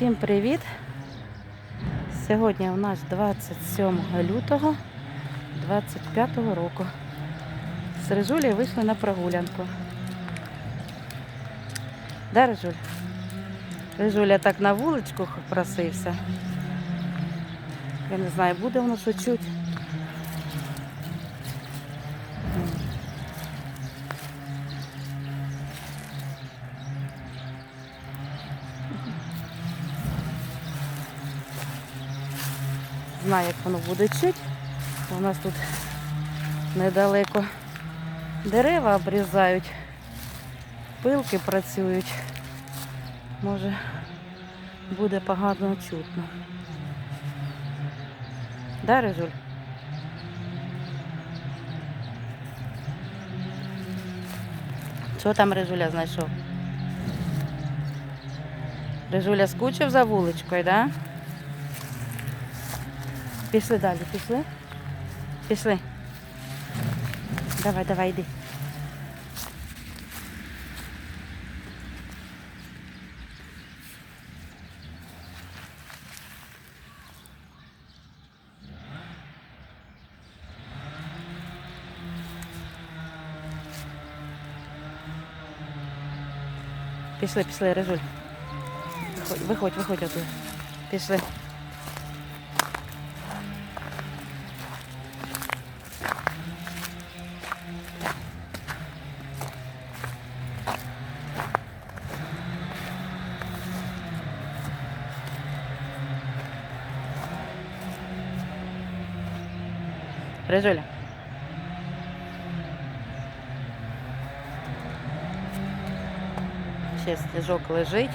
Всім привіт! Сьогодні у нас 27 лютого 25 року. З Режулі вийшли на прогулянку. Да, Режуль? Режуля так на вуличку просився. Я не знаю, буде воно що чуть. Знаю, як воно буде чуть. У нас тут недалеко дерева обрізають, пилки працюють. Може буде погано чутно. Да, Рижуль? Що там Рижуля знайшов? Рижуля скучив за вуличкою, да? Пішли далі, пішли? Пішли. Давай, давай, йди. Пішли, пішли, Режуль. Виходь, виходь, виходь оттуда. Пішли. Режуля. Ще стежок лежить.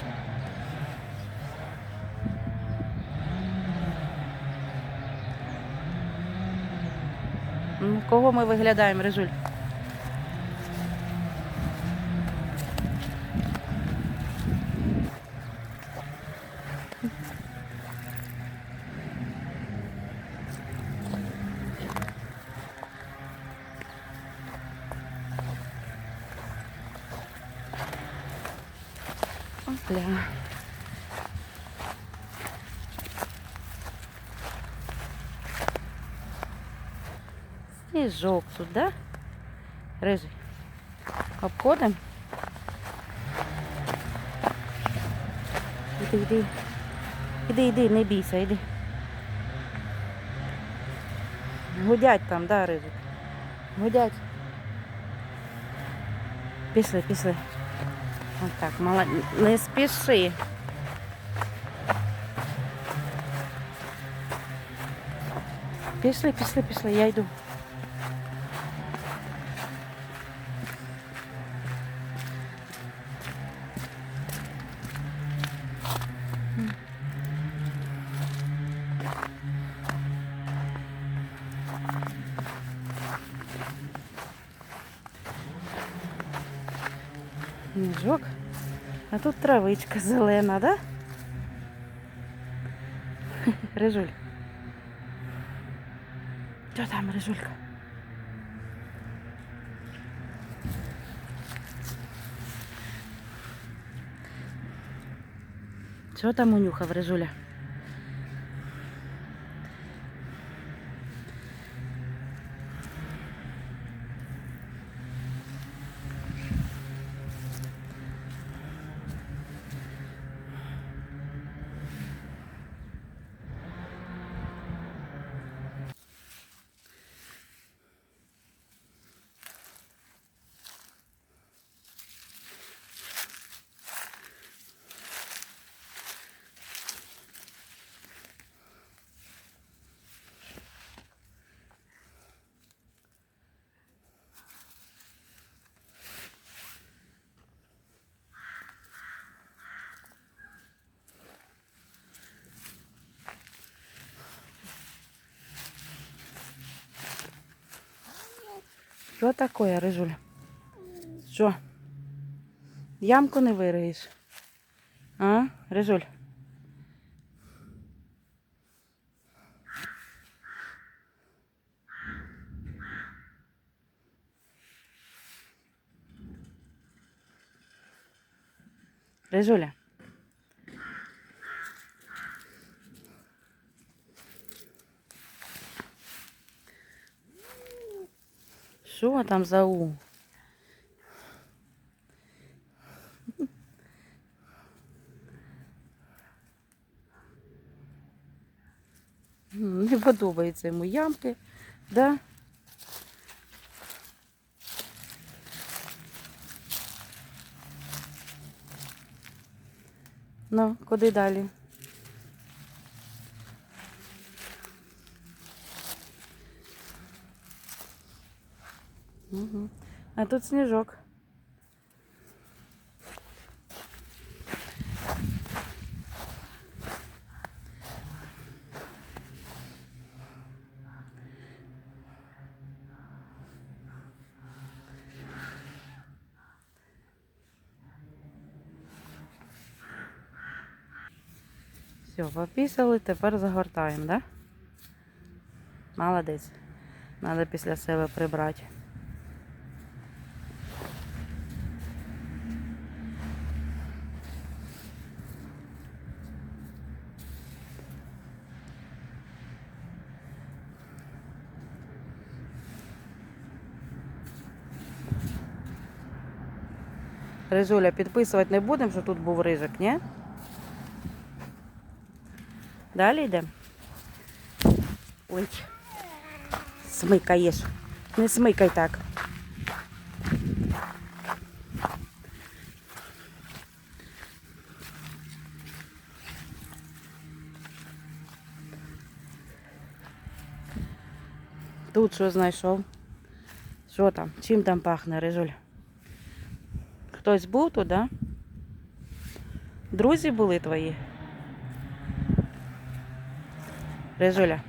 Кого ми виглядаємо, Режуль? Опля. Сніжок тут, да? Рижий. Обходимо. Іди, іди. Іди, іди, не бійся, іди. Гудять там, да, рижик? Гудять. Пішли, пішли. Отак, мала... не спіши. Пішли, пішли, пішли, я йду. Тут травичка зелена, да? Рижуль. Що там, Рижулька? Що там унюхав, Рижуля? Що таке, Рижуль? Що? Ямку не вириєш? А, Рижуль? Рижуля? Що там за у? Не подобаються йому ямки, да? Ну, куди далі? А тут сніжок. Все, попісали, тепер загортаємо, да? Молодець. Надо після себе прибрати. Рижуля, підписувати не будемо, що тут був рижик, ні? Далі йдемо. Ой. Смикаєш. Не смикай так. Тут що знайшов? Що там? Чим там пахне, Рижуль? Хтось був тут, да? Друзі були твої? Рижуля.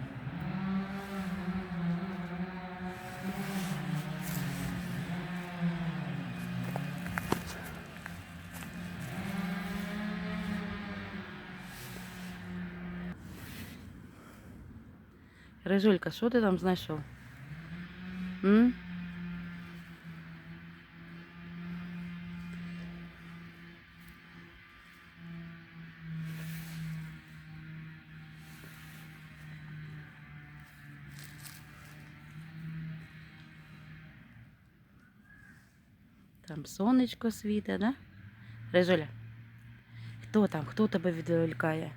Рижулька, що ти там знайшов? М? Там сонечко світе, да? Рижуля. Хто там? Хто тебе відволікає?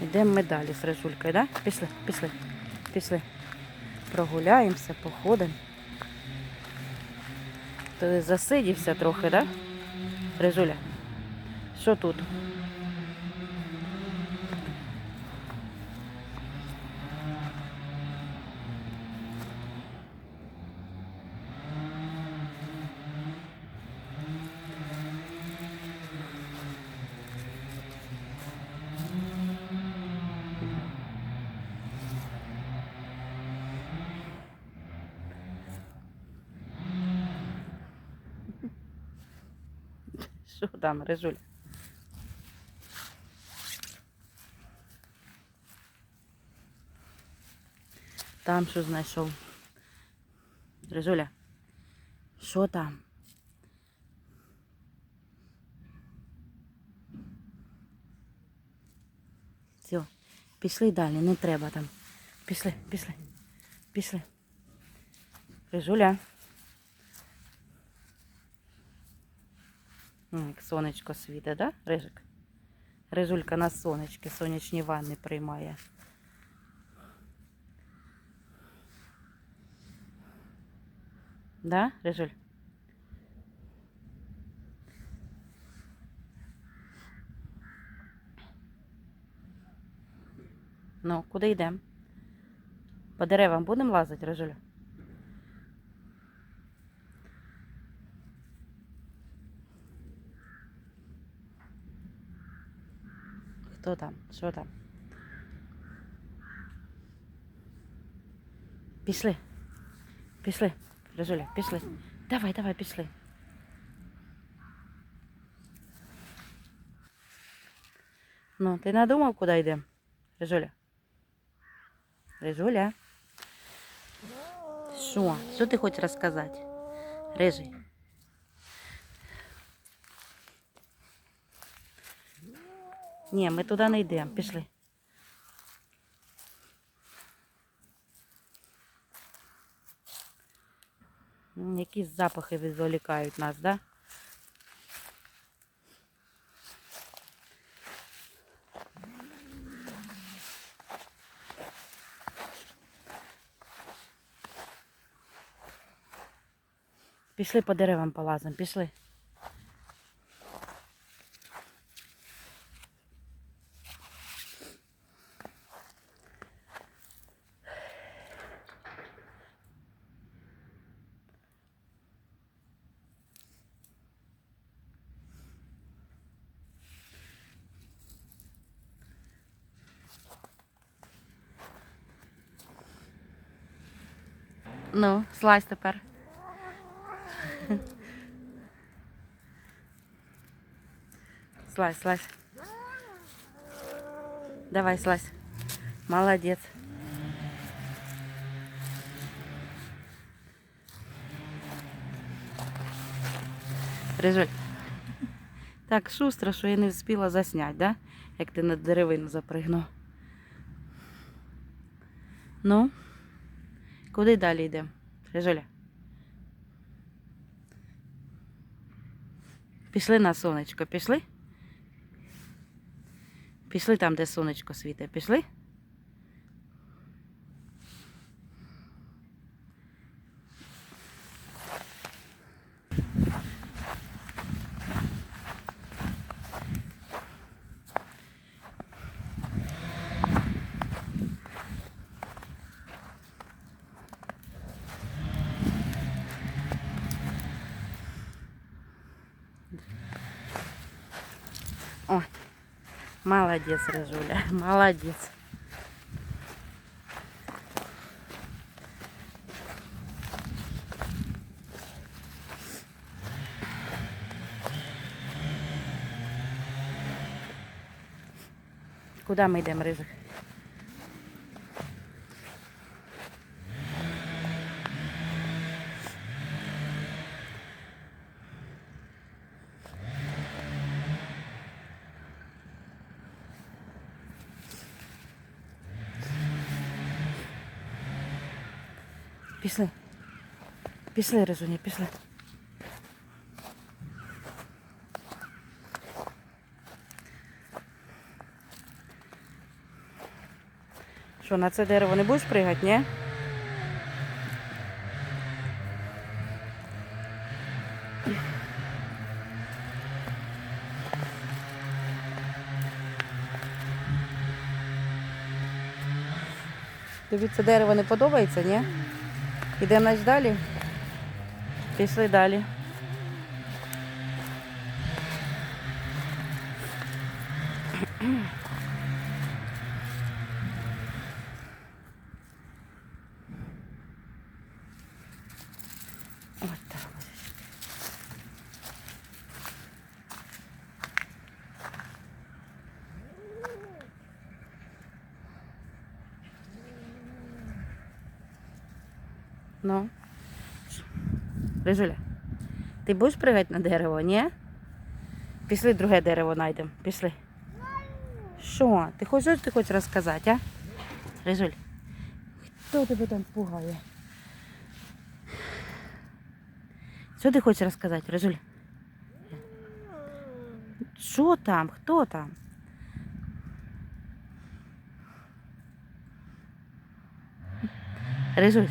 Йдемо ми далі з Рижулькою, да? Пішли, пішли, пішли. Прогуляємося, походимо. Ти засидівся трохи, да? Рижуля? Що тут? Що там, Рижуля? Там що знайшов? Рижуля? Що там? Все, пішли далі, не треба там. Пішли, пішли, пішли. Рижуля. М, Як сонечко світе, да, Рижик? Рижулька на сонечки, сонячні ванни приймає. Да, Рижуль? Ну, куди йдемо? По деревам будемо лазити, Рижуля? Хто там? Що там? Пішли. Пішли. Рижуля, пішли. Давай, давай, пішли. Ну, ти надумав, куди йдемо? Рижуля? Рижуля? Що? Що ти хочеш розказати? Рижий. Ні, ми туди не йдемо. Пішли. Якісь запахи відволікають нас, так? Да? Пішли по деревам полазимо, пішли. Слазь тепер. Слазь, слазь. Давай, слазь. Молодец. Рижуль. Так шустро, що я не встигла засняти, да? Як ти на деревину запригнув. Ну, куди далі йдемо? Рижуля? Пішли на сонечко, пішли? Пішли там, де сонечко світить. Пішли? Молодец, Рыжуля, молодец. Куда ми йдемо, Рижик? Пішли. Пішли, Рижуня, пішли. Що, на це дерево не будеш пригати, ні? Тобі це дерево не подобається, ні? Значить, далі? Пішли далі. От так. Ну. Рижуля, ти будеш пригати на дерево, ні? Пішли друге дерево знайдемо. Пішли. Що? Ти хочеш, ти хочеш розказати, а? Рижуль, хто тебе там пугає? Що ти хочеш розказати, Рижуль? Що там? Хто там? Рижуль.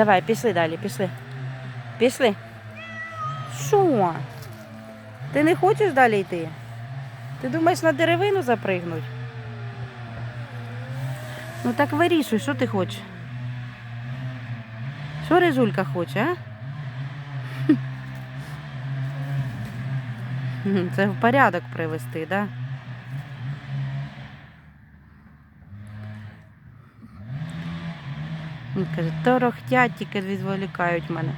Давай, пішли далі, пішли. Пішли. Що? Ти не хочеш далі йти? Ти думаєш на деревину запригнуть? Ну так вирішуй, що ти хочеш? Що Рижулька хоче, а? Це в порядок привести, так? Да? Він каже, торохтять, тільки відволікають мене.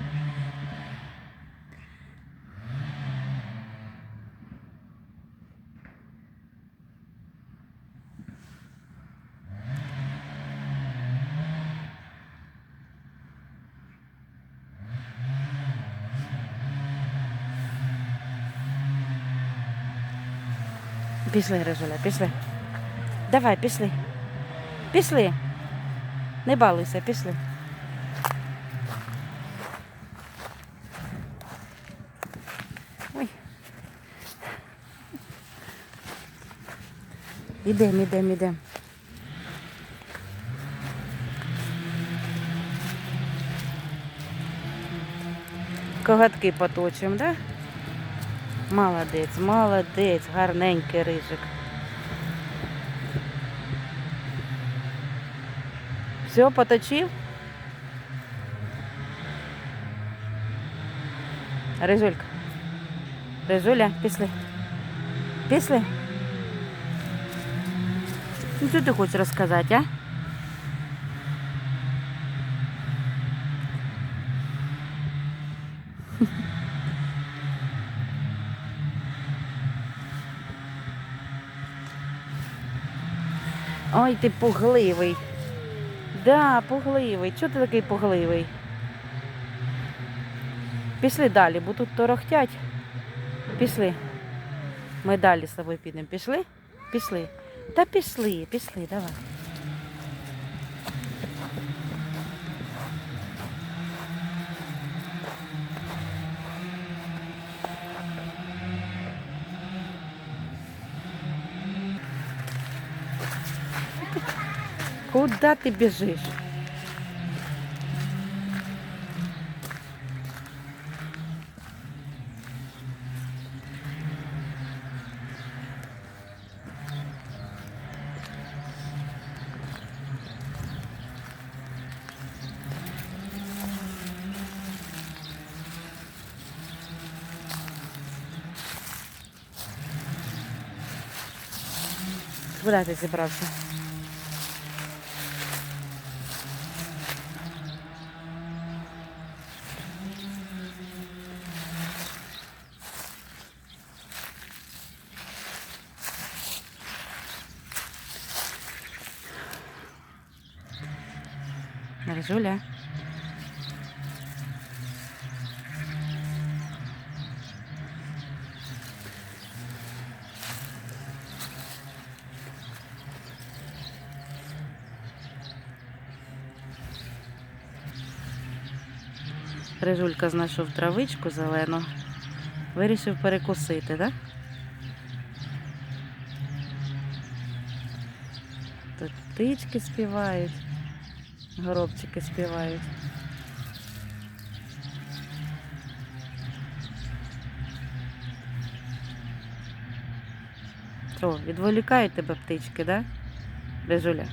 Пішли, Грижуля, пішли. Давай, пішли. Пішли. Не балуйся, пішли. Ой. Ідем, ідем, ідем. Коготки поточимо, да? Молодець, молодець, гарненький рижик. Все, поточив? Рижулька. Рижуля, пішли. Пішли? Ну, що ти хочеш розказати, а? Ой, ти пугливий. Да, пугливий. Чого ти такий пугливий? Пішли далі, бо тут торохтять. Пішли. Ми далі з тобою підемо. Пішли? Пішли. Та пішли, пішли, давай. Куда ти біжиш? Куди ти зібрався? Ржуля. Рижулька знайшов травичку зелену. Вирішив перекусити, так? Тут птички співають, горобчики співають. Що, відволікають тебе птички, да? Рижуля?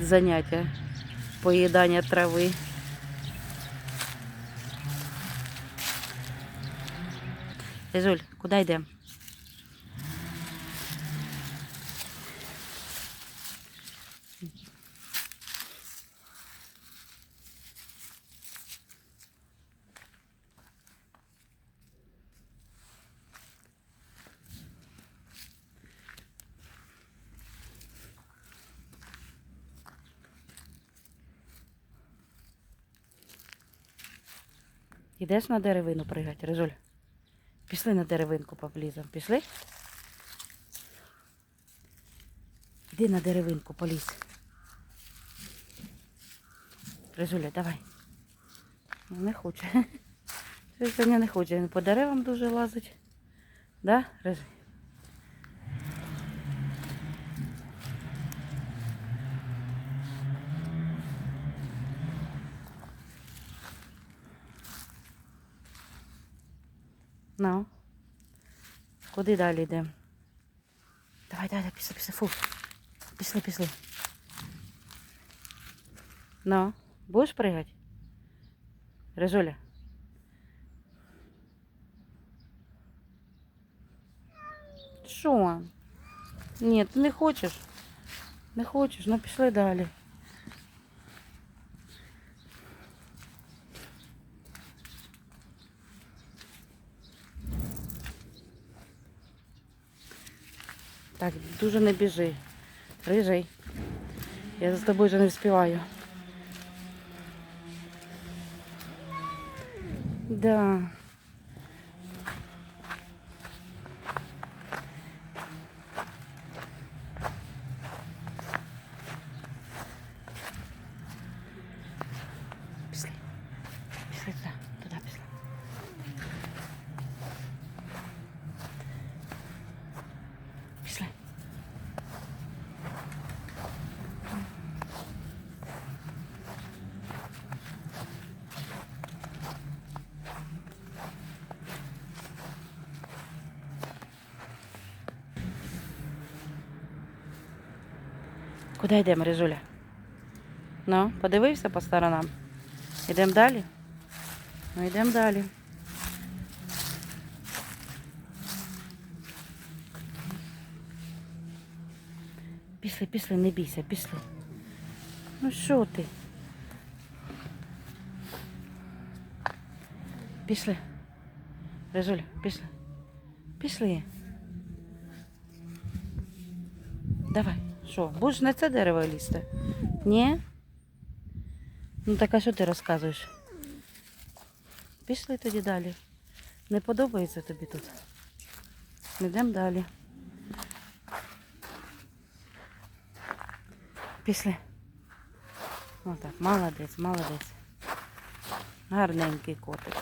Заняття поїдання трави. Рижуль, куди йдемо? Ідеш на деревину пригати, Резуль? Пішли на деревинку поблизом. Пішли? Іди на деревинку поліз. Резуля, давай. Ну, Не хоче. Щось не хоче. Він по деревам дуже лазить. Да, Рижуль? Ну. Куди далі йдемо? Давай, давай, давай, пішли, пішли, фу. Пішли, пішли. Ну, будеш пригати? Режуля. Що? Ні, ти не хочеш. Не хочеш, ну пішли далі. Так, дуже не біжи. Рижий. Я за тобою вже не вспіваю. Да. Куди йдемо, Рижуля? Ну, подивився по сторонам. Йдемо далі? Ну, йдемо далі. Пішли, пішли, не бійся, пішли. Ну що ти? Пішли. Рижуля, пішли. Пішли. Що, будеш на це дерево лізти? Ні? Ну так а що ти розказуєш? Пішли тоді далі. Не подобається тобі тут. Йдемо далі. Пішли. Отак, молодець, молодець. Гарненький котик.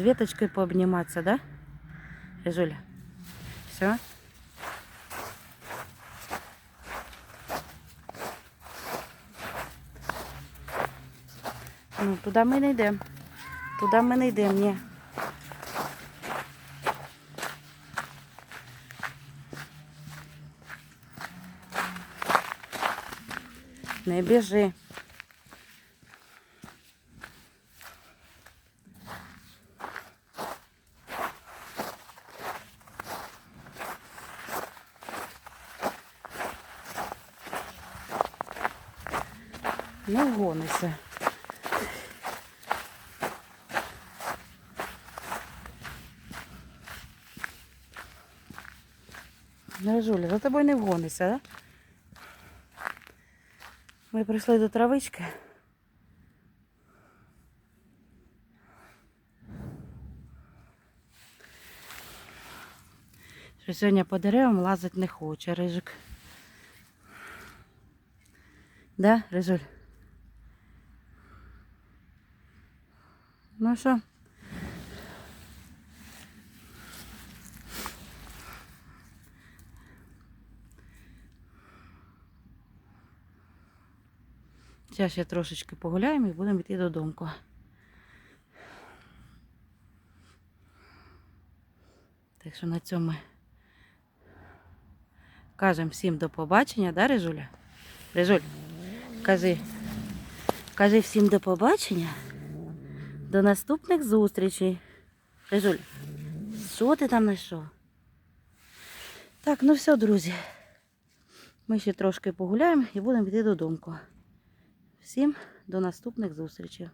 С веточкой пообниматься, да? Режуля? Все? Ну, туди ми не йдемо. Туди ми не йдемо, ні. Не біжи. Не вгонися. Ну, Жуля, за тобою не вгонися, да? Ми прийшли до травички. Що сьогодні по деревам лазить не хоче, рижик. Да, Рижуль? Ну що? Зараз ще трошечки погуляємо і будемо йти додому. Так що на цьому кажемо всім до побачення, да, Рижуля? Рижуль, кажи, кажи всім до побачення. До наступних зустрічей. Рижуль, що ти там знайшов? Так, ну все, друзі. Ми ще трошки погуляємо і будемо йти додому. Всім до наступних зустрічей.